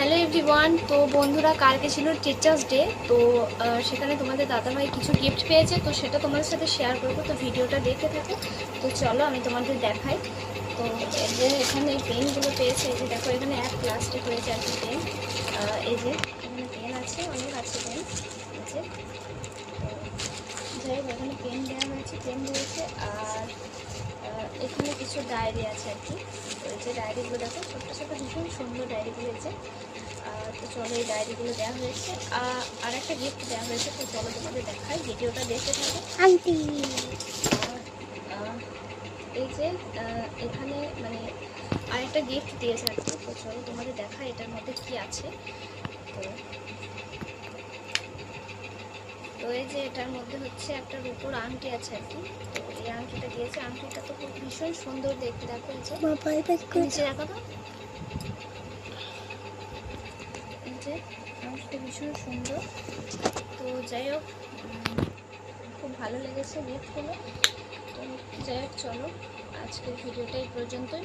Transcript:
Hello everyone, তো বন্ধুরা কালকে ছিল টিচার্স ডে তো সেখানে তোমাদের দাদাভাই কিছু গিফট পেয়েছে, তো সেটা তোমাদের সাথে শেয়ার করব, তো ভিডিওটা দেখে থাকো। তো চলো আমি তোমাদের দেখাই। তো যে এখানে পেনগুলো পেয়েছে, এই যে দেখো, এখানে এক প্লাস্টিক হয়েছে আর কি পেন এই যে, এখানে পেন আছে, অনেক আছে পেন এই যে যাই হোক, এখানে পেন দেওয়া হয়েছে পেন রয়েছে আর এখানে কিছু ডায়েরি আছে আর কি। যে ডায়েরিগুলো দেখো, ছোট্ট ছোট্ট ভীষণ সুন্দর ডায়েরিগুলো হয়েছে। তো চলো এই ডায়েরিগুলো দেওয়া হয়েছে। আর একটা গিফট দেওয়া হয়েছে তো চলো তোমাদের দেখাই। ভিডিওটা দেখতে থাকো। আন্টি। এই যে এখানে মানে আরেকটা গিফট দিয়েছে আর কি। তো চলো তোমাদের দেখা এটার মধ্যে কি আছে। তো তো এই যে এটার মধ্যে হচ্ছে একটা রূপোর আংটি আছে আর কি। তো এই আংটিটা দিয়েছে। আংটিটা তো খুব ভীষণ সুন্দর দেখতে দেখো এই যে। নিচে দেখো তো। এই মানুষটা ভীষণ সুন্দর তো যাই হোক খুব ভালো লেগেছে গিফটগুলো তো যাই হোক, চলো। আজকের ভিডিওটা এই পর্যন্তই।